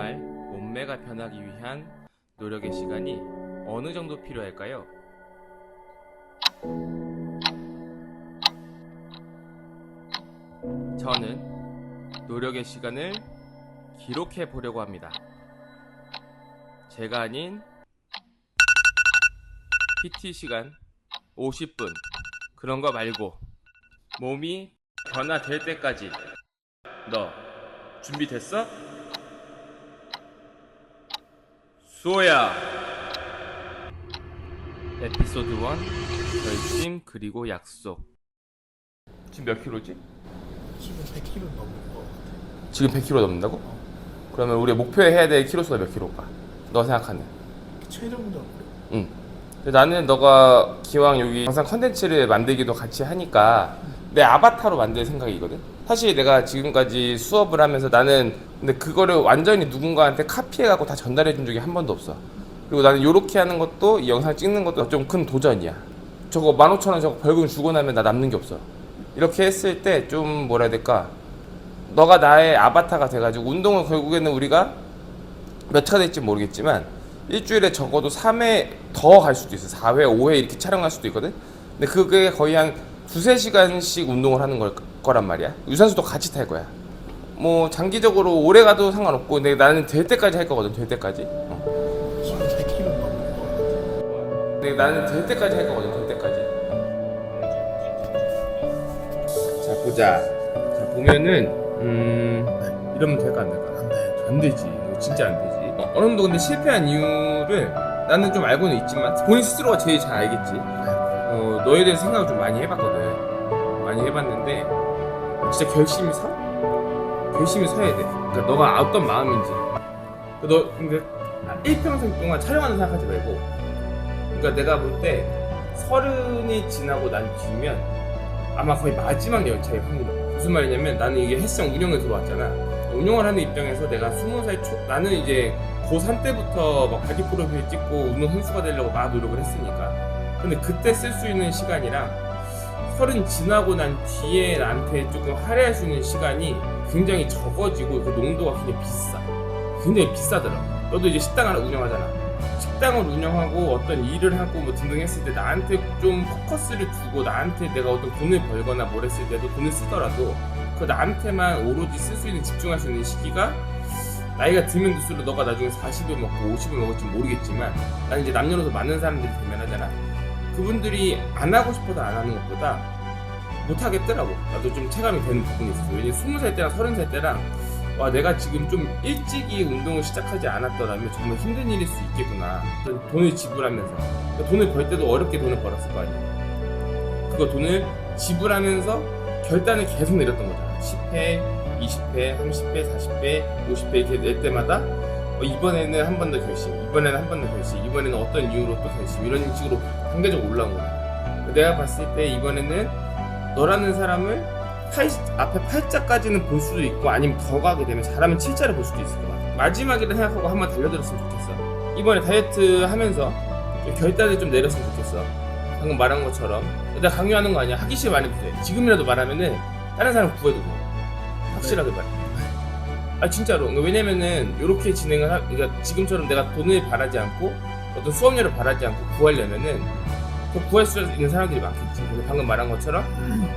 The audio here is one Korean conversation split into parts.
정말 몸매가 변하기 위한 노력의 시간이 어느 정도 필요할까요? 저는 노력의 시간을 기록해 보려고 합니다. 제가 아닌 PT 시간 50분 그런 거 말고 몸이 변화될 때까지 너 준비됐어? 수호야 에피소드 1 결심 그리고 약속 지금 몇 킬로지? 지금 100kg 넘는 거 같아. 지금 100킬로 넘는다고? 그러면 우리 목표에 해야 될 킬로수가 몇 킬로일까? 너 생각하는 최종적으로 응. 근데 나는 너가 기왕 여기 영상 컨텐츠를 만들기도 같이 하니까 내 아바타로 만들 생각이거든. 사실 내가 지금까지 수업을 하면서 나는 근데 그거를 완전히 누군가한테 카피해갖고 다 전달해 준 적이 한 번도 없어. 그리고 나는 이렇게 하는 것도 이 영상 찍는 것도 좀 큰 도전이야. 저거 15,000원 저거 벌금 주고 나면 나 남는 게 없어. 이렇게 했을 때 좀 뭐라 해야 될까? 너가 나의 아바타가 돼가지고 운동을 결국에는 우리가 몇 회가 될지 모르겠지만 일주일에 적어도 3회 더 갈 수도 있어. 4회, 5회 이렇게 촬영할 수도 있거든. 근데 그게 거의 한 두세 시간씩 운동을 하는 걸, 거란 말이야. 유산소도 같이 탈 거야. 뭐 장기적으로 오래 가도 상관없고 근데 나는 될 때까지 할 거거든. 될 때까지. 어. 지금 100kg 넘는 거 같아. 근데 나는 될 때까지 할 거거든. 될 때까지. 자 보자. 자 보면은 음 이러면 될까 안 될까? 안 되지. 이거 진짜 안 되지. 어, 어느 정도 근데 실패한 이유를 나는 좀 알고는 있지만 본인 스스로가 제일 잘 알겠지. 어, 너에 대해서 생각을 좀 많이 해봤거든. 많이 해봤는데 진짜 결심이 서? 결심이 서야 돼. 그러니까 너가 어떤 마음인지. 너 근데 일평생 동안 촬영하는 생각하지 말고. 그러니까 내가 볼 때 서른이 지나고 난 뒤면 아마 거의 마지막 열차의 확률이. 무슨 말이냐면 나는 이게 헬스장 운영에 들어왔잖아. 운영을 하는 입장에서 내가 스무 살 초, 나는 이제 고3 때부터 막 바디 프로필 찍고 운동 선수가 되려고 막 노력을 했으니까. 근데 그때 쓸 수 있는 시간이랑 서른 지나고 난 뒤에 나한테 조금 할애할 수 있는 시간이 굉장히 적어지고 그 농도가 굉장히 비싸. 굉장히 비싸더라. 너도 이제 식당 하나 운영하잖아. 식당을 운영하고 어떤 일을 하고 뭐 등등 했을 때 나한테 좀 포커스를 두고 나한테 내가 어떤 돈을 벌거나 뭘 했을 때도 돈을 쓰더라도 그 나한테만 오로지 쓸 수 있는 집중할 수 있는 시기가 나이가 들면 들수록 너가 나중에 40을 먹고 50을 먹을지 모르겠지만 난 이제 남녀노소 많은 사람들이 대면하잖아 그분들이 안 하고 싶어도 안 하는 것보다 못 하겠더라고. 나도 좀 체감이 되는 부분이 있었어. 왜냐면 20살 때랑 30살 때랑 와 내가 지금 좀 일찍 이 운동을 시작하지 않았더라면 정말 힘든 일일 수 있겠구나. 돈을 지불하면서. 그러니까 돈을 벌 때도 어렵게 돈을 벌었을 거 아니야. 그거 돈을 지불하면서 결단을 계속 내렸던 거잖아. 10회, 20회, 30회, 40회, 50회 이렇게 낼 때마다 어, 이번에는 한 번 더 결심, 이번에는 한 번 더 결심, 이번에는 어떤 이유로 또 결심 이런 식으로 단계적으로 올라온 거야. 내가 봤을 때 이번에는 너라는 사람을 팔, 앞에 팔자까지는 볼 수도 있고 아니면 더 가게 되면 잘하면 7자를 볼 수도 있을 것 같아. 마지막이라 생각하고 한번 달려들었으면 좋겠어. 이번에 다이어트 하면서 좀 결단을 좀 내렸으면 좋겠어. 방금 말한 것처럼 내가 강요하는 거 아니야. 하기 싫으면 안 해도 돼. 지금이라도 말하면은 다른 사람 구해도 돼. 확실하게 말해. 아 진짜로 왜냐면은 이렇게 진행을 하 그러니까 지금처럼 내가 돈을 바라지 않고 어떤 수업료를 바라지 않고 구하려면은 더 구할 수 있는 사람들이 많겠지. 근데 방금 말한 것처럼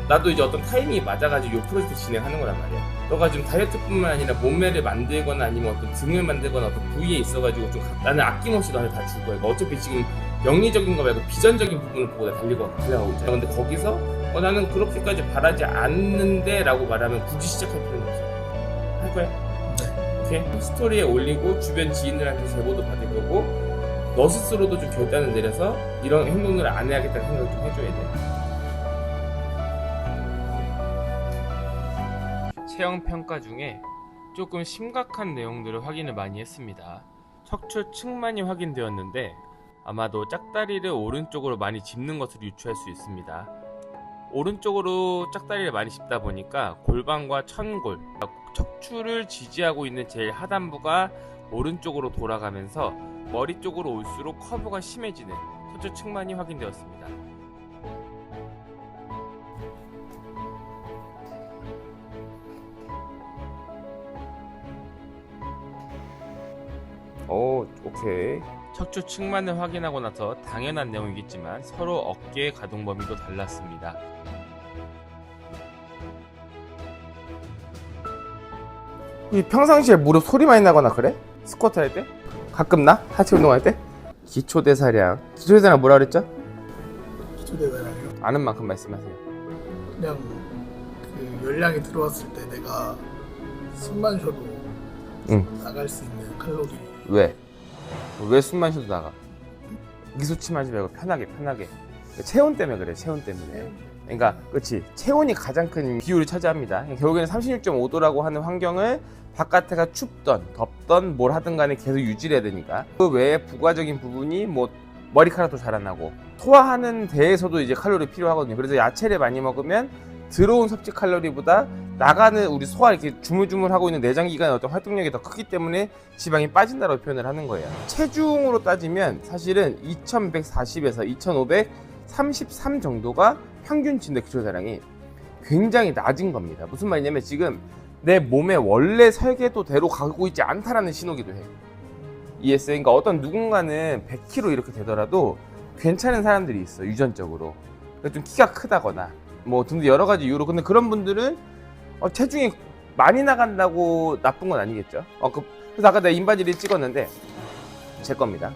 나도 이제 어떤 타이밍이 맞아가지고 이 프로젝트 진행하는 거란 말이야. 너가 지금 다이어트뿐만 아니라 몸매를 만들거나 아니면 어떤 등을 만들거나 어떤 부위에 있어가지고 좀 가- 나는 아낌없이 너한테 다 줄 거야. 그러니까 어차피 지금 영리적인 거 말고 비전적인 부분을 보고 내가 달리고 달려가고 있잖아. 근데 거기서 어, 나는 그렇게까지 바라지 않는데 라고 말하면 굳이 시작할 필요는 없어. 할 거야? 이렇게 스토리에 올리고 주변 지인들한테 제보도 받을 거고 너 스스로도 좀 결단을 내려서 이런 행동들을 안 해야겠다는 생각을 좀 해줘야 돼. 체형 평가 중에 조금 심각한 내용들을 확인을 많이 했습니다. 척추 측만이 확인되었는데 아마도 짝다리를 오른쪽으로 많이 짚는 것으로 유추할 수 있습니다. 오른쪽으로 짝다리를 많이 짚다 보니까 골반과 천골, 척추를 지지하고 있는 제일 하단부가 오른쪽으로 돌아가면서 머리 쪽으로 올수록 커브가 심해지는 척추 측만이 확인되었습니다. 오 오케이 척추 측만을 확인하고 나서 당연한 내용이겠지만 서로 어깨 가동 범위도 달랐습니다 평상시에 무릎 소리 많이 나거나 그래? 스쿼트 할 때? 가끔 나? 하체 운동할 때? 기초대사량 기초대사량 뭐라 그랬죠? 기초대사량이요. 아는 만큼 말씀하세요 그냥 그 열량이 들어왔을 때 내가 숨만 쉬어도 응. 나갈 수 있는 칼로리. 왜? 왜 숨만 쉬어도 나가? 미소침하지 말고 편하게 편하게 체온 때문에 그래 체온 때문에 그러니까 그렇지. 체온이 가장 큰 비율을 차지합니다. 결국에는 36.5도라고 하는 환경을 바깥에가 춥던 덥던 뭘 하든 간에 계속 유지를 해야 되니까 그 외에 부가적인 부분이 뭐 머리카락도 자라나고 소화하는 데에서도 이제 칼로리 필요하거든요. 그래서 야채를 많이 먹으면 들어온 섭취 칼로리보다 나가는 우리 소화 이렇게 주물주물하고 있는 내장 기관의 어떤 활동력이 더 크기 때문에 지방이 빠진다고 표현을 하는 거예요. 체중으로 따지면 사실은 2140에서 2533 정도가 평균치인데 기초대사량이 굉장히 낮은 겁니다. 무슨 말이냐면 지금 내 몸의 원래 설계도대로 가고 있지 않다라는 신호기도 해요. 이해했어요? 그러니까 어떤 누군가는 100kg 이렇게 되더라도 괜찮은 사람들이 있어 유전적으로 그러니까 좀 키가 크다거나 뭐 등등 여러 가지 이유로 근데 그런 분들은 어, 체중이 많이 나간다고 나쁜 건 아니겠죠. 어, 그, 그래서 아까 내가 인바디를 찍었는데 제 겁니다.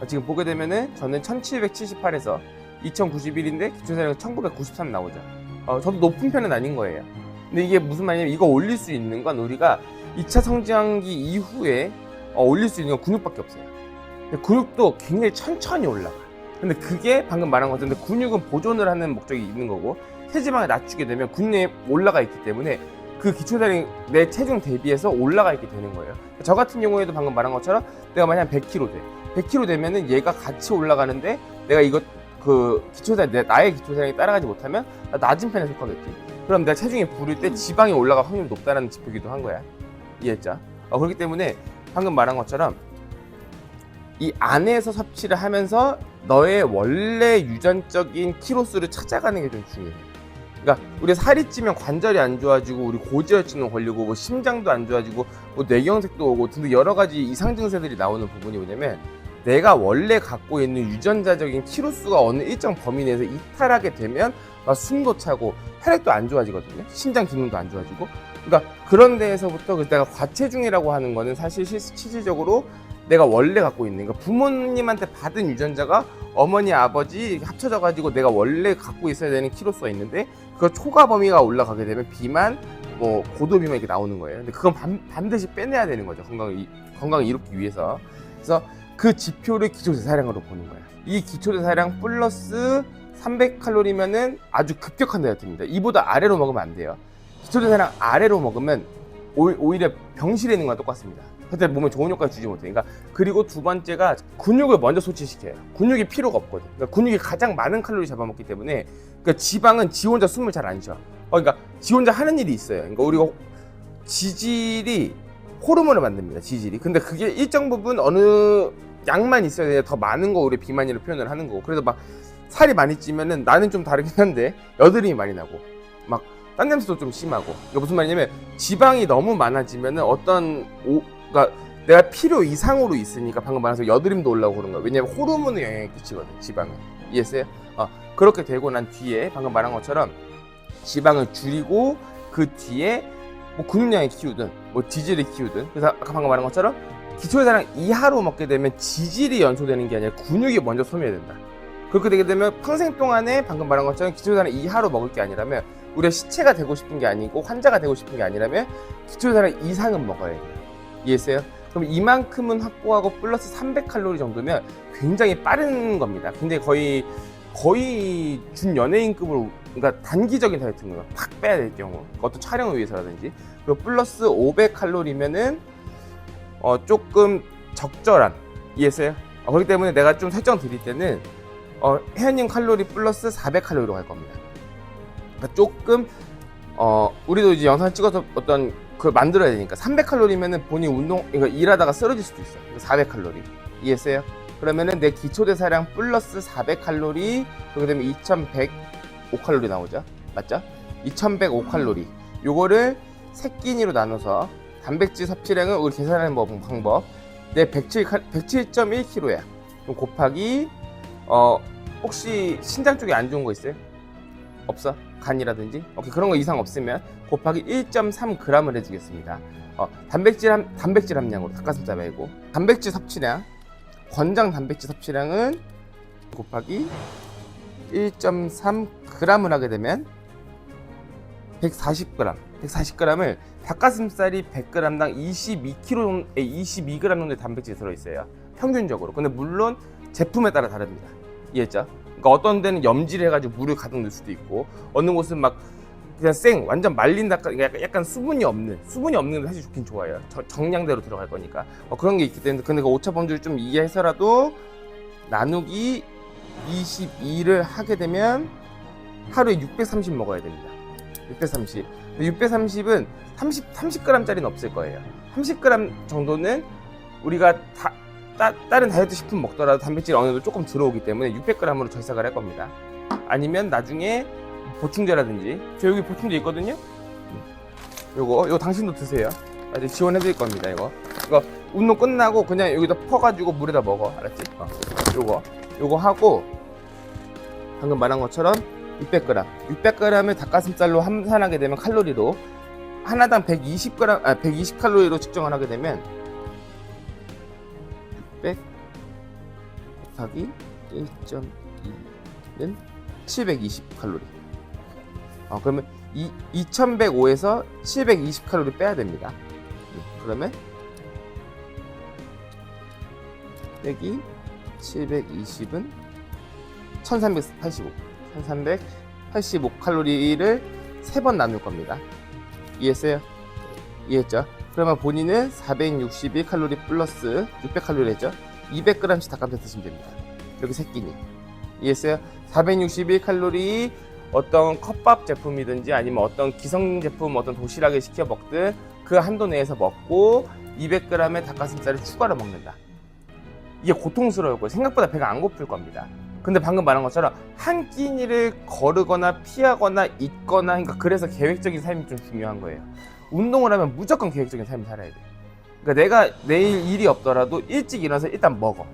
어, 지금 보게 되면은 저는 1778에서 2091인데 기초사량은 1993 나오죠. 어, 저도 높은 편은 아닌 거예요. 근데 이게 무슨 말이냐면 이거 올릴 수 있는 건 우리가 2차 성장기 이후에 어, 올릴 수 있는 건 근육밖에 없어요. 근데 근육도 굉장히 천천히 올라가. 근데 그게 방금 말한 것처럼 근육은 보존을 하는 목적이 있는 거고 체지방을 낮추게 되면 근육이 올라가 있기 때문에 그 기초대사량이 내 체중 대비해서 올라가 있게 되는 거예요. 저 같은 경우에도 방금 말한 것처럼 내가 만약 100kg 돼. 100kg 되면은 얘가 같이 올라가는데 내가 이거 그 기초대사량 내 나의 기초대사량이 따라가지 못하면 나 낮은 편에 속하겠지. 그럼 내가 체중이 부를 때 지방이 올라갈 확률이 높다는 지표기도 한 거야. 이해했죠? 어, 그렇기 때문에 방금 말한 것처럼 이 안에서 섭취를 하면서 너의 원래 유전적인 키로수를 찾아가는 게 좀 중요해. 그러니까 우리 살이 찌면 관절이 안 좋아지고 우리 고지혈증도 걸리고 뭐 심장도 안 좋아지고 뭐 뇌경색도 오고 등등 여러 가지 이상 증세들이 나오는 부분이 뭐냐면 내가 원래 갖고 있는 유전자적인 키로수가 어느 일정 범위 내에서 이탈하게 되면 막 숨도 차고 혈액도 안 좋아지거든요. 심장 기능도 안 좋아지고. 그러니까 그런 데에서부터 그 내가 과체중이라고 하는 거는 사실 실- 실질적으로 내가 원래 갖고 있는 그러니까 부모님한테 받은 유전자가 어머니 아버지 합쳐져 가지고 내가 원래 갖고 있어야 되는 키로수가 있는데 그 초과 범위가 올라가게 되면 비만 뭐 고도 비만 이렇게 나오는 거예요. 근데 그건 반, 반드시 빼내야 되는 거죠. 건강을 이- 건강을 이루기 위해서. 그래서 그 지표를 기초대사량으로 보는 거야. 이 기초대사량 플러스 300칼로리면은 아주 급격한 다이어트입니다. 이보다 아래로 먹으면 안 돼요. 기초대사량 아래로 먹으면 오- 오히려 병실에 있는 거랑 똑같습니다. 그때 몸에 좋은 효과를 주지 못해. 그러니까 그리고 두 번째가 근육을 먼저 소치시켜요. 근육이 필요가 없거든. 그러니까 근육이 가장 많은 칼로리 잡아먹기 때문에 그러니까 지방은 지 혼자 숨을 잘 안 쉬어. 어, 그러니까 지 혼자 하는 일이 있어요. 그러니까 우리가 지질이 호르몬을 만듭니다. 지질이. 근데 그게 일정 부분 어느 양만 있어야 돼. 더 많은 거 우리 비만이라고 표현을 하는 거고. 그래서 막 살이 많이 찌면은 나는 좀 다르긴 한데 여드름이 많이 나고 막 딴 냄새도 좀 심하고. 그러니까 무슨 말이냐면 지방이 너무 많아지면은 어떤 오, 그러니까 내가 필요 이상으로 있으니까 방금 말해서 여드름도 올라오고 그런 거야. 왜냐면 호르몬에 영향을 끼치거든. 지방은. 이해했어요? 어, 그렇게 되고 난 뒤에 방금 말한 것처럼 지방을 줄이고 그 뒤에 뭐 근육량을 키우든 뭐 지질을 키우든 그래서 아까 방금 말한 것처럼 기초대사량 이하로 먹게 되면 지질이 연소되는 게 아니라 근육이 먼저 소멸된다. 그렇게 되게 되면 평생 동안에 방금 말한 것처럼 기초대사량 이하로 먹을 게 아니라면 우리가 시체가 되고 싶은 게 아니고 환자가 되고 싶은 게 아니라면 기초대사량 이상은 먹어야 돼요. 이해했어요? 그럼 이만큼은 확보하고 플러스 300칼로리 정도면 굉장히 빠른 겁니다. 근데 거의 거의 준 연예인급으로 그러니까 단기적인 다이어트인 거예요. 팍 빼야 될 경우 어떤 촬영을 위해서라든지 그리고 플러스 500칼로리면은 어 조금 적절한 이해했어요? 어, 그렇기 때문에 내가 좀 설정 드릴 때는 어 혜연님 칼로리 플러스 400칼로리로 갈 겁니다. 그러니까 조금 어 우리도 이제 영상 찍어서 어떤 그걸 만들어야 되니까 300칼로리면은 본인 운동 이거 일하다가 쓰러질 수도 있어요. 400칼로리 이해했어요? 그러면은 내 기초 대사량 플러스 400칼로리 그렇게 되면 2105칼로리 나오죠. 맞죠? 2105칼로리. 요거를 세 끼니로 나눠서 단백질 섭취량을 우리 계산하는 법- 방법 내 107, 107.1kg야. 그럼 곱하기 어 혹시 신장 쪽에 안 좋은 거 있어요? 없어? 간이라든지? 오케이 그런 거 이상 없으면 곱하기 1.3g을 해주겠습니다. 어, 단백질 함, 단백질 함량으로 닭가슴살 말고 단백질 섭취량 권장 단백질 섭취량은 곱하기 1.3g을 하게 되면 140g 140g을 닭가슴살이 100g당 22kg 22g 정도의 단백질이 들어있어요. 평균적으로. 근데 물론 제품에 따라 다릅니다. 이해했죠? 그러니까 어떤 데는 염질 해가지고 물을 가득 넣을 수도 있고 어느 곳은 막 그냥 생 완전 말린 닭가 그러니까 약간, 약간 수분이 없는 수분이 없는 게 사실 좋긴 좋아요. 저- 정량대로 들어갈 거니까. 어, 그런 게 있기 때문에 근데 그 오차 범주를 좀 이해해서라도 나누기 22를 하게 되면 하루에 630 먹어야 됩니다. 630 630은 30, 30g짜리는 없을 거예요. 30g 정도는 우리가 다, 따, 다른 다이어트 식품 먹더라도 단백질이 어느 정도 조금 들어오기 때문에 600g으로 절삭을 할 겁니다. 아니면 나중에 보충제라든지 저 여기 보충제 있거든요? 요거 요거 당신도 드세요. 아직 지원해 드릴 겁니다 이거. 이거 운동 끝나고 그냥 여기다 퍼가지고 물에다 먹어. 알았지? 어. 요거. 요거 하고 방금 말한 것처럼 600g 600g을 닭가슴살로 함산하게 되면 칼로리로 하나당 120g 아 120칼로리로 측정을 하게 되면 600 곱하기 1.2는 720칼로리 어, 그러면 이, 2105에서 720칼로리 빼야 됩니다. 음, 그러면 빼기 720은 1385. 1385 칼로리를 세 번 나눌 겁니다. 이해했어요? 이해했죠? 그러면 본인은 461 칼로리 플러스 600 칼로리 했죠? 200g씩 닭가슴살 드시면 됩니다. 이렇게 세 끼니. 이해했어요? 461 칼로리 어떤 컵밥 제품이든지 아니면 어떤 기성 제품 어떤 도시락에 시켜 먹든 그 한도 내에서 먹고 200g의 닭가슴살을 추가로 먹는다. 이게 고통스러울 거예요. 생각보다 배가 안 고플 겁니다. 근데 방금 말한 것처럼 한 끼니를 거르거나 피하거나 잊거나 그러니까 그래서 계획적인 삶이 좀 중요한 거예요. 운동을 하면 무조건 계획적인 삶을 살아야 돼. 그러니까 내가 내일 일이 없더라도 일찍 일어나서 일단 먹어.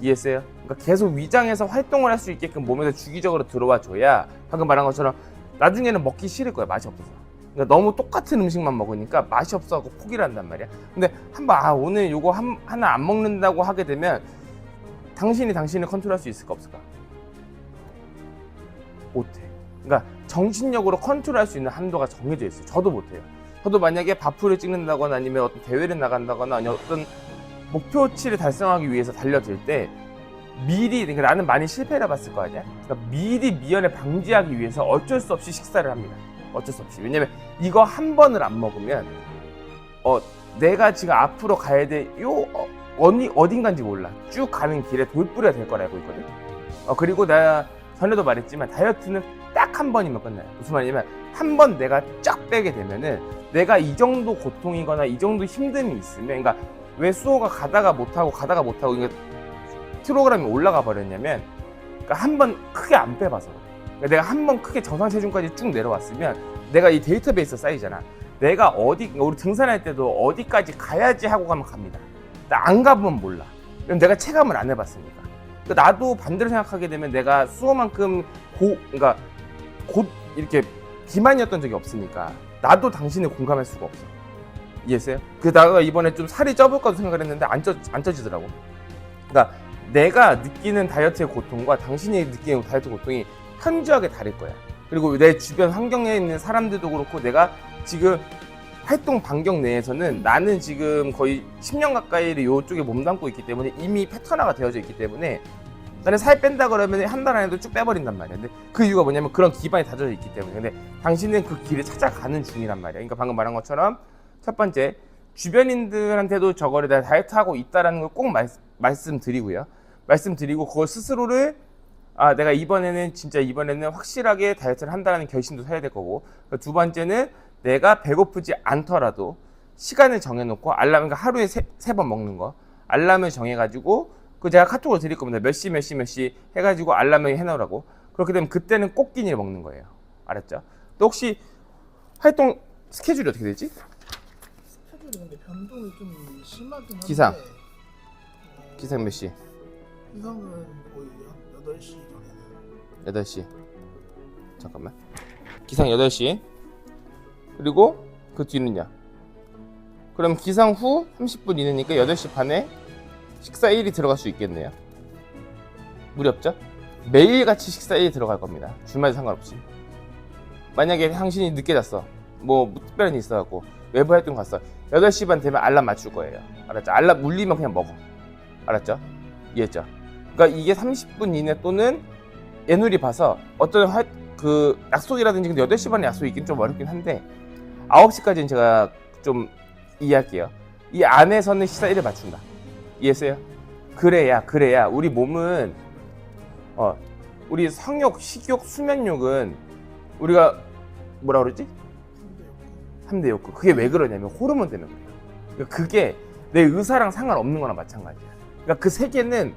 이해했어요? 그러니까 계속 위장해서 활동을 할 수 있게끔 몸에서 주기적으로 들어와 줘야 방금 말한 것처럼 나중에는 먹기 싫을 거야 맛이 없어서 그러니까 너무 똑같은 음식만 먹으니까 맛이 없어갖고 포기를 한단 말이야 근데 한번 아 오늘 요거 한, 하나 안 먹는다고 하게 되면 당신이 당신을 컨트롤할 수 있을까 없을까? 못해 그러니까 정신력으로 컨트롤할 수 있는 한도가 정해져 있어요 저도 못해요 저도 만약에 바프를 찍는다거나 아니면 어떤 대회를 나간다거나 아니면 어떤 목표치를 달성하기 위해서 달려들 때 미리 그러니까 나는 많이 실패를 해봤을 거 아니야? 그러니까 미리 미연에 방지하기 위해서 어쩔 수 없이 식사를 합니다. 어쩔 수 없이 왜냐면 이거 한 번을 안 먹으면 어 내가 지금 앞으로 가야 돼요 어, 어디 어딘가인지 몰라 쭉 가는 길에 돌부리가 될 거라 알고 있거든. 어 그리고 내가 전에도 말했지만 다이어트는 딱 한 번이면 끝나요. 무슨 말이냐면 한 번 내가 쫙 빼게 되면은 내가 이 정도 고통이거나 이 정도 힘듦이 있으면 그러니까 왜 수호가 가다가 못하고 가다가 못하고 이게 킬로그램이 올라가 버렸냐면 그러니까 한 번 크게 안 빼봐서. 그러니까 내가 한 번 크게 정상 체중까지 쭉 내려왔으면 내가 이 데이터베이스 쌓이잖아 내가 어디 우리 등산할 때도 어디까지 가야지 하고 가면 갑니다 나 안 가보면 몰라 내가 체감을 안 해봤으니까 그러니까 나도 반대로 생각하게 되면 내가 수호만큼 고 그러니까 곧 이렇게 비만이었던 적이 없으니까 나도 당신을 공감할 수가 없어 이해했어요? 그다가 이번에 좀 살이 쪄볼까도 생각을 했는데 안, 쪄, 안 쪄지더라고. 그러니까 내가 느끼는 다이어트의 고통과 당신이 느끼는 다이어트 고통이 현저하게 다를 거야. 그리고 내 주변 환경에 있는 사람들도 그렇고 내가 지금 활동 반경 내에서는 나는 지금 거의 10년 가까이를 이쪽에 몸담고 있기 때문에 이미 패턴화가 되어져 있기 때문에 나는 살 뺀다 그러면 한 달 안에도 쭉 빼버린단 말이야. 근데 그 이유가 뭐냐면 그런 기반이 다져져 있기 때문에. 근데 당신은 그 길을 찾아가는 중이란 말이야. 그러니까 방금 말한 것처럼 첫 번째 주변인들한테도 저거를 내가 다이어트하고 있다라는 걸 꼭 말씀드리고요. 말씀드리고 그걸 스스로를 아 내가 이번에는 진짜 이번에는 확실하게 다이어트를 한다는 결심도 해야 될 거고 두 번째는 내가 배고프지 않더라도 시간을 정해놓고 알람 그러니까 하루에 세 번 먹는 거 알람을 정해가지고 그 제가 카톡으로 드릴 겁니다 몇 시 몇 시 몇 시 해가지고 알람을 해놓으라고 그렇게 되면 그때는 꼭 끼니를 먹는 거예요 알았죠? 또 혹시 활동 스케줄이 어떻게 되지? 스케줄이 근데 변동이 좀 심하긴 한데 기상. 기상 몇 시? 이상은 거의 한 8시 전에는 8시. 잠깐만. 기상 8시. 그리고 그 뒤는요. 그럼 기상 후 30분 이내니까 8시 반에 식사 1이 들어갈 수 있겠네요. 무리 없죠? 매일같이 식사 1이 들어갈 겁니다. 주말 상관없이. 만약에 당신이 늦게 잤어. 뭐 특별한 일이 있어갖고 외부 활동 갔어. 8시 반 되면 알람 맞출 거예요. 알았죠? 알람 울리면 그냥 먹어. 알았죠? 이해했죠? 그러니까 이게 30분 이내 또는 애누리 봐서 어떤 할, 그 약속이라든지 근데 8시 반에 약속이 있긴 좀 어렵긴 한데 9시까지는 제가 좀 이해할게요. 이 안에서는 시사 1을 맞춘다. 이해했어요? 그래야 그래야 우리 몸은 어 우리 성욕, 식욕, 수면욕은 우리가 뭐라 그러지? 3대 욕구. 그게 왜 그러냐면 호르몬 때문에 그래요. 그러니까 그게 내 의사랑 상관없는 거나 마찬가지야. 그러니까 그 세 개는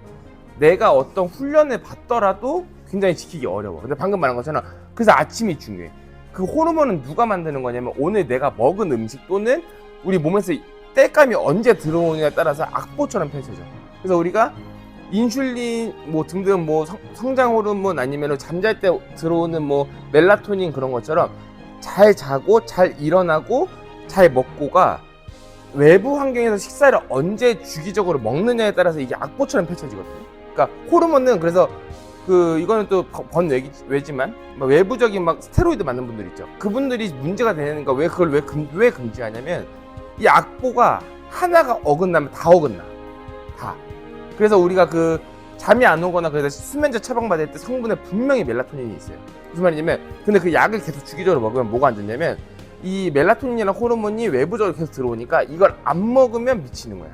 내가 어떤 훈련을 받더라도 굉장히 지키기 어려워. 근데 방금 말한 것처럼 그래서 아침이 중요해. 그 호르몬은 누가 만드는 거냐면 오늘 내가 먹은 음식 또는 우리 몸에서 땔감이 언제 들어오느냐에 따라서 악보처럼 펼쳐져. 그래서 우리가 인슐린 뭐 등등 뭐 성, 성장 호르몬 아니면 잠잘 때 들어오는 뭐 멜라토닌 그런 것처럼 잘 자고 잘 일어나고 잘 먹고가 외부 환경에서 식사를 언제 주기적으로 먹느냐에 따라서 이게 악보처럼 펼쳐지거든요. 그러니까 호르몬은 그래서 그 이거는 또 번 외지만 뭐 외부적인 막 스테로이드 맞는 분들 있죠. 그분들이 문제가 되니까 왜 그걸 왜, 금, 왜 금지하냐면 이 악보가 하나가 어긋나면 다 어긋나. 다. 그래서 우리가 그 잠이 안 오거나 그래서 수면제 처방받을 때 성분에 분명히 멜라토닌이 있어요. 무슨 말이냐면 근데 그 약을 계속 주기적으로 먹으면 뭐가 안 좋냐면 이 멜라토닌이나 호르몬이 외부적으로 계속 들어오니까 이걸 안 먹으면 미치는 거야.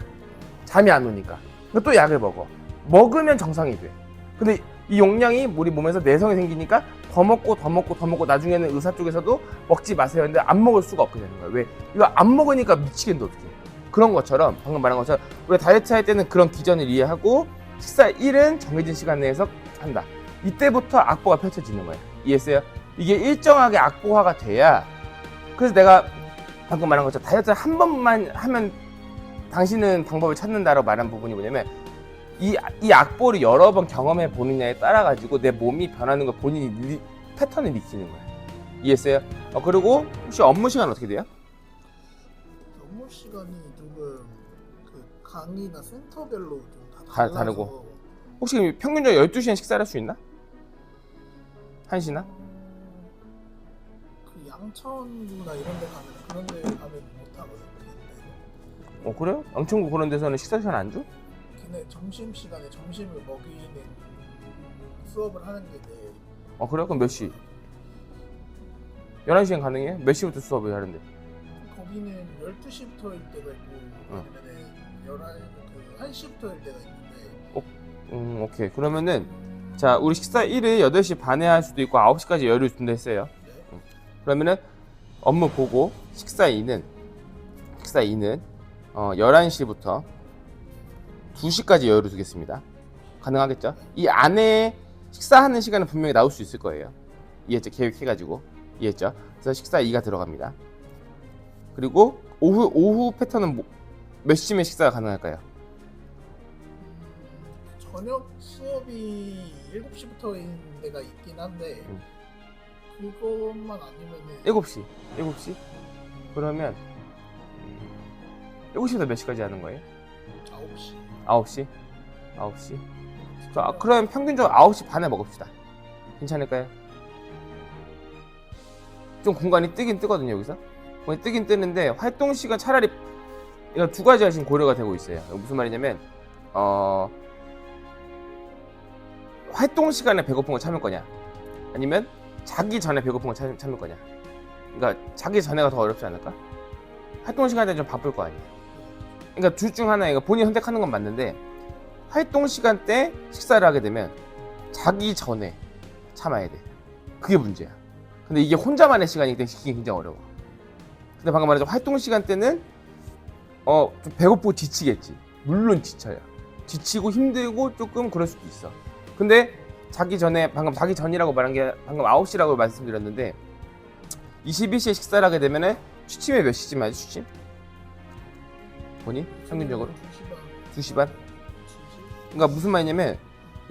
잠이 안 오니까. 또 약을 먹어. 먹으면 정상이 돼. 근데 이 용량이 우리 몸에서 내성이 생기니까 더 먹고 더 먹고 더 먹고 나중에는 의사 쪽에서도 먹지 마세요. 근데 안 먹을 수가 없게 되는 거야. 왜? 이거 안 먹으니까 미치겠는데 어떡해. 그런 것처럼 방금 말한 것처럼 우리가 다이어트 할 때는 그런 기전을 이해하고 식사 1은 정해진 시간 내에서 한다. 이때부터 악보가 펼쳐지는 거예요. 이해했어요? 이게 일정하게 악보화가 돼야 그래서 내가 방금 말한 것처럼 다이어트를 한 번만 하면 당신은 방법을 찾는다라고 말한 부분이 뭐냐면 이, 이 악보를 여러 번 경험해 보느냐에 따라 가지고 내 몸이 변하는 걸 본인이 리- 패턴을 익히는 거예요. 이해했어요? 어, 그리고 혹시 업무 시간 어떻게 돼요? 업무 시간이 조금 그 강의나 센터별로 좀다 다- 달라서 다르고. 혹시 평균적으로 12시간 식사를 할 수 있나? 1시나? 그 양천구나 이런 데 가면 그런 데 가면 못 하거든. 근데 어 그래요? 양천구 그런 데서는 식사 시간 안 줘? 걔네 점심 시간에 점심을 먹이는 수업을 하는데 내어 그래요? 그럼 몇 시? 11시간 가능해요? 몇 시부터 수업을 하는데? 거기는 12시부터일 때가 있고 어. 아니면은 11, 그 1시부터일 때가 있는데 음 오케이 그러면은 자 우리 식사 1을 8시 반에 할 수도 있고 9시까지 여유를 준다 했어요 네. 음. 그러면은 업무 보고 식사 2는 식사 2는 어, 11시부터 2시까지 여유를 두겠습니다 가능하겠죠? 이 안에 식사하는 시간은 분명히 나올 수 있을 거예요 이해했죠? 계획해가지고 이해했죠? 그래서 식사 2가 들어갑니다 그리고 오후 오후 패턴은 뭐- 몇 시쯤에 식사가 가능할까요? 음, 저녁 수업이 7시부터인 데가 있긴 한데 음. 그것만 아니면은 7시 7시? 그러면 7시부터 몇 시까지 하는 거예요? 9시 9시? 9시? 그, 아, 그럼 평균적으로 9시 반에 먹읍시다 괜찮을까요? 좀 공간이 뜨긴 뜨거든요 여기서 공간이 뜨긴 뜨는데 활동 시간 차라리 이거 두 가지가 지금 고려가 되고 있어요 무슨 말이냐면 어 활동 시간에 배고픈 거 참을 거냐 아니면 자기 전에 배고픈 거 참, 참을 거냐 그러니까 자기 전에가 더 어렵지 않을까? 활동 시간에 좀 바쁠 거 아니에요 그러니까 둘 중 하나 이거 본인 이 선택하는 건 맞는데 활동 시간 때 식사를 하게 되면 자기 전에 참아야 돼. 그게 문제야. 근데 이게 혼자만의 시간이기 때문에 지키기 굉장히 어려워. 근데 방금 말했죠 활동 시간 때는 어 좀 배고프고 지치겠지. 물론 지쳐요. 지치고 힘들고 조금 그럴 수도 있어. 근데 자기 전에 방금 자기 전이라고 말한 게 방금 9시라고 말씀드렸는데 21시에 식사를 하게 되면은 취침이 몇 시쯤 하지 취침? 본인? 평균적으로? 2시 반 2시 반? 2시 그러니까 무슨 말이냐면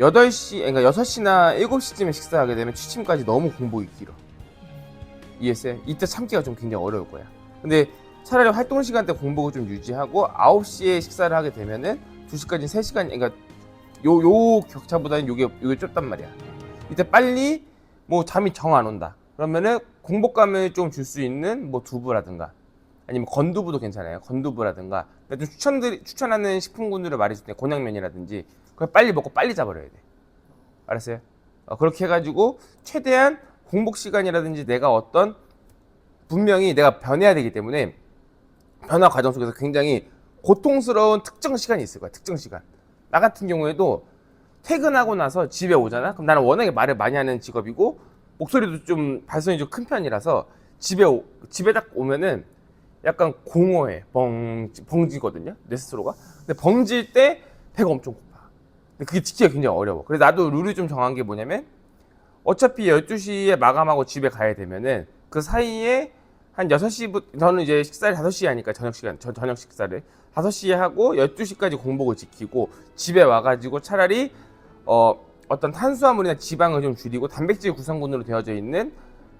8시, 그러니까 6시나 7시쯤에 식사하게 되면 취침까지 너무 공복이 길어. 이해했어요? 이때 참기가 좀 굉장히 어려울 거야. 근데 차라리 활동 시간 때 공복을 좀 유지하고 9시에 식사를 하게 되면은 2시까지 3시간, 그러니까 요, 요 격차보다는 요게, 요게 좁단 말이야. 이때 빨리 뭐 잠이 정 안 온다. 그러면은 공복감을 좀 줄 수 있는 뭐 두부라든가 아니면 건두부도 괜찮아요. 건두부라든가. 근데 좀 추천들 추천하는 식품군들을 말해줄 때 곤약면이라든지 그걸 빨리 먹고 빨리 자버려야 돼. 알았어요? 어, 그렇게 해가지고 최대한 공복 시간이라든지 내가 어떤 분명히 내가 변해야 되기 때문에 변화 과정 속에서 굉장히 고통스러운 특정 시간이 있을 거야. 특정 시간. 나 같은 경우에도 퇴근하고 나서 집에 오잖아. 그럼 나는 워낙에 말을 많이 하는 직업이고 목소리도 좀 발성이 좀 큰 편이라서 집에 오- 집에 딱 오면은 약간 공허해. 벙 벙지거든요. 내 스스로가. 근데 벙질 때 배가 엄청 고파. 근데 그게 지키기가 굉장히 어려워. 그래서 나도 룰을 좀 정한 게 뭐냐면 어차피 12시에 마감하고 집에 가야 되면은 그 사이에 한 6시부터 저는 이제 식사를 5시에 하니까 저녁 시간 저, 저녁 식사를 5시에 하고 12시까지 공복을 지키고 집에 와 가지고 차라리 어 어떤 탄수화물이나 지방을 좀 줄이고 단백질 구성분으로 되어져 있는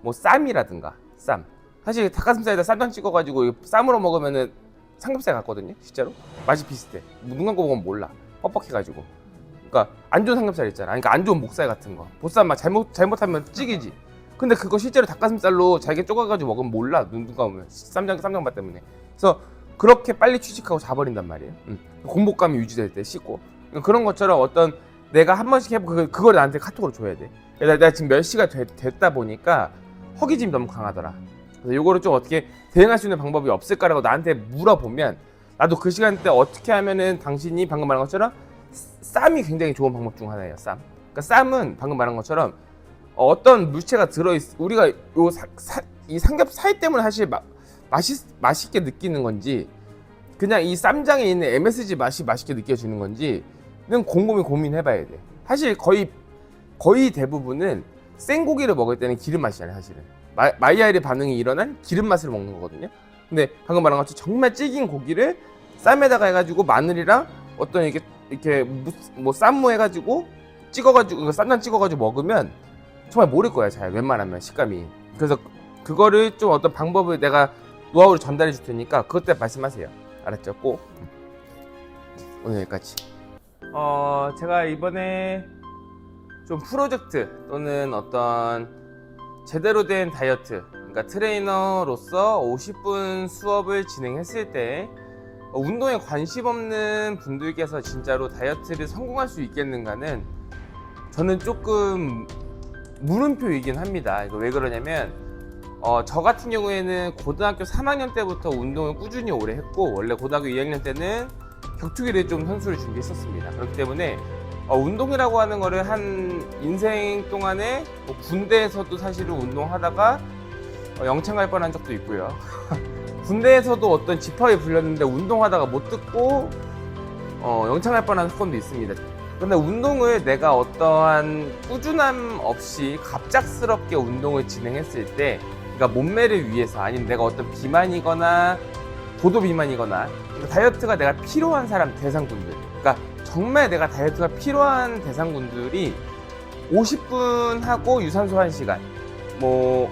뭐 쌈이라든가 쌈 사실 닭가슴살에다 쌈장 찍어가지고 이 쌈으로 먹으면은 삼겹살 같거든요 실제로. 맛이 비슷해. 눈 감고 먹으면 몰라. 뻑뻑해가지고. 그러니까 안 좋은 삼겹살 있잖아. 그러니까 안 좋은 목살 같은 거. 보쌈 막 잘못 잘못하면 찌개지. 근데 그거 실제로 닭가슴살로 잘게 쪼가가지고 먹으면 몰라 눈 감으면. 쌈장 쌈장맛 때문에. 그래서 그렇게 빨리 취직하고 자버린단 말이에요. 음. 공복감이 유지될 때 씻고. 그러니까 그런 것처럼 어떤 내가 한 번씩 해보고 그- 그걸 나한테 카톡으로 줘야 돼. 내가, 내가 지금 몇 시가 되- 됐다 보니까 허기짐이 너무 강하더라 그래서 요거를 좀 어떻게 대응할 수 있는 방법이 없을까라고 나한테 물어보면 나도 그 시간대 어떻게 하면은 당신이 방금 말한 것처럼 쌈이 굉장히 좋은 방법 중 하나예요. 쌈. 그러니까 쌈은 방금 말한 것처럼 어떤 물체가 들어있 우리가 요 사, 사- 이 삼겹살 때문에 사실 마, 맛있 맛있게 느끼는 건지 그냥 이 쌈장에 있는 MSG 맛이 맛있게 느껴지는 건지는 곰곰이 고민해봐야 돼. 사실 거의 거의 대부분은 생고기를 먹을 때는 기름 맛이잖아요, 사실은. 마, 마이야르 반응이 일어난 기름 맛을 먹는 거거든요. 근데 방금 말한 것처럼 정말 찌긴 고기를 쌈에다가 해가지고 마늘이랑 어떤 이렇게 이렇게 무- 뭐 쌈무 해가지고 찍어가지고 이거 쌈장 찍어가지고 먹으면 정말 모를 거야 잘 웬만하면 식감이. 그래서 그거를 좀 어떤 방법을 내가 노하우를 전달해 줄 테니까 그것 때 말씀하세요. 알았죠? 꼭. 오늘 여기까지. 어 제가 이번에 좀 프로젝트 또는 어떤 제대로 된 다이어트 그러니까 트레이너로서 50분 수업을 진행했을 때 어, 운동에 관심 없는 분들께서 진짜로 다이어트를 성공할 수 있겠는가는 저는 조금 물음표이긴 합니다. 이거 왜 그러냐면 어, 저 같은 경우에는 고등학교 3학년 때부터 운동을 꾸준히 오래 했고 원래 고등학교 2학년 때는 격투기를 좀 선수를 준비했었습니다. 그렇기 때문에 어, 운동이라고 하는 거를 한 인생 동안에 뭐 군대에서도 사실은 운동하다가 어, 영창 갈 뻔한 적도 있고요. 군대에서도 어떤 집합이 불렸는데 운동하다가 못 듣고 어, 영창할 뻔한 사건도 있습니다. 근데 운동을 내가 어떠한 꾸준함 없이 갑작스럽게 운동을 진행했을 때, 그러니까 몸매를 위해서 아니면 내가 어떤 비만이거나 고도 비만이거나 그러니까 다이어트가 내가 필요한 사람 대상군들, 그러니까 정말 내가 다이어트가 필요한 대상군들이 50분 하고 유산소 1시간, 뭐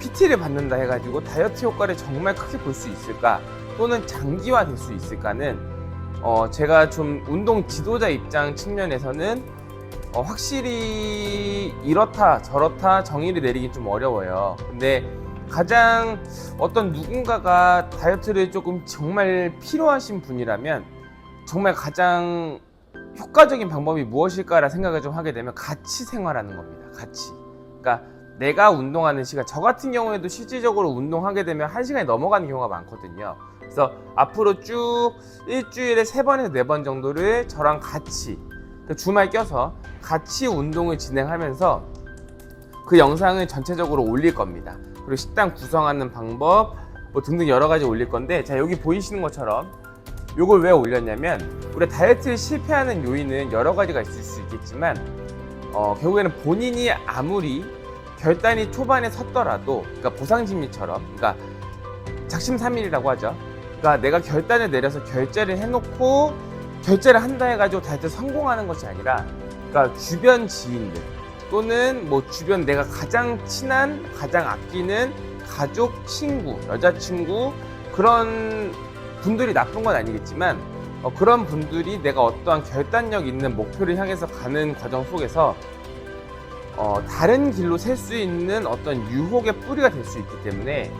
PT를 받는다 해가지고 다이어트 효과를 정말 크게 볼 수 있을까 또는 장기화 될 수 있을까는 어 제가 좀 운동 지도자 입장 측면에서는 어 확실히 이렇다 저렇다 정의를 내리긴 좀 어려워요. 근데 가장 어떤 누군가가 다이어트를 조금 정말 필요하신 분이라면 정말 가장 효과적인 방법이 무엇일까라 생각을 좀 하게 되면 같이 생활하는 겁니다. 같이. 그러니까 내가 운동하는 시간, 저 같은 경우에도 실질적으로 운동하게 되면 한 시간이 넘어가는 경우가 많거든요. 그래서 앞으로 쭉 일주일에 세 번에서 네 번 정도를 저랑 같이 그 주말 껴서 같이 운동을 진행하면서 그 영상을 전체적으로 올릴 겁니다. 그리고 식단 구성하는 방법 뭐 등등 여러 가지 올릴 건데 자 여기 보이시는 것처럼 요걸 왜 올렸냐면 우리 다이어트를 실패하는 요인은 여러 가지가 있을 수 있겠지만 어, 결국에는 본인이 아무리 결단이 초반에 섰더라도 그러니까 보상심리처럼 그러니까 작심삼일이라고 하죠. 그러니까 내가 결단을 내려서 결제를 해놓고 결제를 한다 해가지고 다이어트 성공하는 것이 아니라 그러니까 주변 지인들 또는 뭐 주변 내가 가장 친한 가장 아끼는 가족 친구 여자친구 그런 분들이 나쁜 건 아니겠지만 어, 그런 분들이 내가 어떠한 결단력 있는 목표를 향해서 가는 과정 속에서 어, 다른 길로 셀 수 있는 어떤 유혹의 뿌리가 될 수 있기 때문에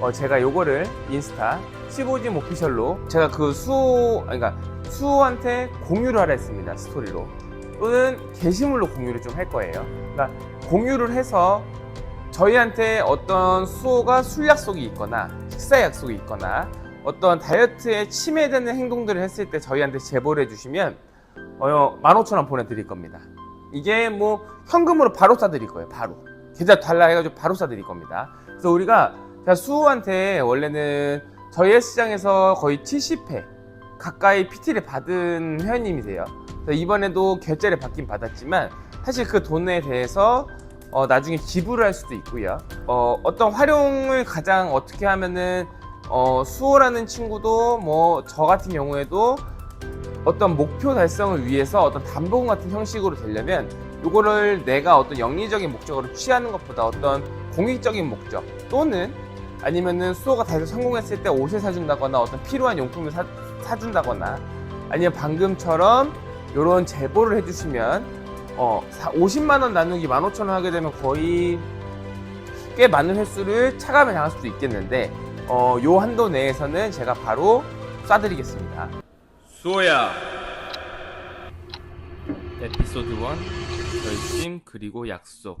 어, 제가 요거를 인스타 15진 오피셜로 제가 그 아니, 그러니까 수호한테 공유를 하라 했습니다 스토리로. 또는 게시물로 공유를 좀 할 거예요. 그러니까 공유를 해서 저희한테 어떤 수호가 술 약속이 있거나 식사 약속이 있거나 어떤 다이어트에 침해되는 행동들을 했을 때 저희한테 제보를 해주시면 어, 15,000원 보내드릴 겁니다. 이게 뭐 현금으로 바로 싸드릴 거예요. 바로 계좌 달라 해가지고 바로 싸드릴 겁니다. 그래서 우리가 제가 수호한테 원래는 저희 헬스장에서 거의 70회 가까이 PT를 받은 회원님이세요. 이번에도 결제를 받긴 받았지만 사실 그 돈에 대해서 어, 나중에 기부를 할 수도 있고요. 어, 어떤 활용을 가장 어떻게 하면은 어, 수호라는 친구도 뭐 저 같은 경우에도 어떤 목표 달성을 위해서 어떤 담보금 같은 형식으로 되려면 이거를 내가 어떤 영리적인 목적으로 취하는 것보다 어떤 공익적인 목적 또는 아니면은 수호가 다해서 성공했을 때 옷을 사준다거나 어떤 필요한 용품을 사, 사준다거나 아니면 방금처럼 이런 제보를 해주시면 어, 50만 원 나누기 15,000원 하게 되면 거의 꽤 많은 횟수를 차감을 당할 수도 있겠는데 어, 요 한도 내에서는 제가 바로 쏴드리겠습니다. 수호야 에피소드 1 결심 그리고 약속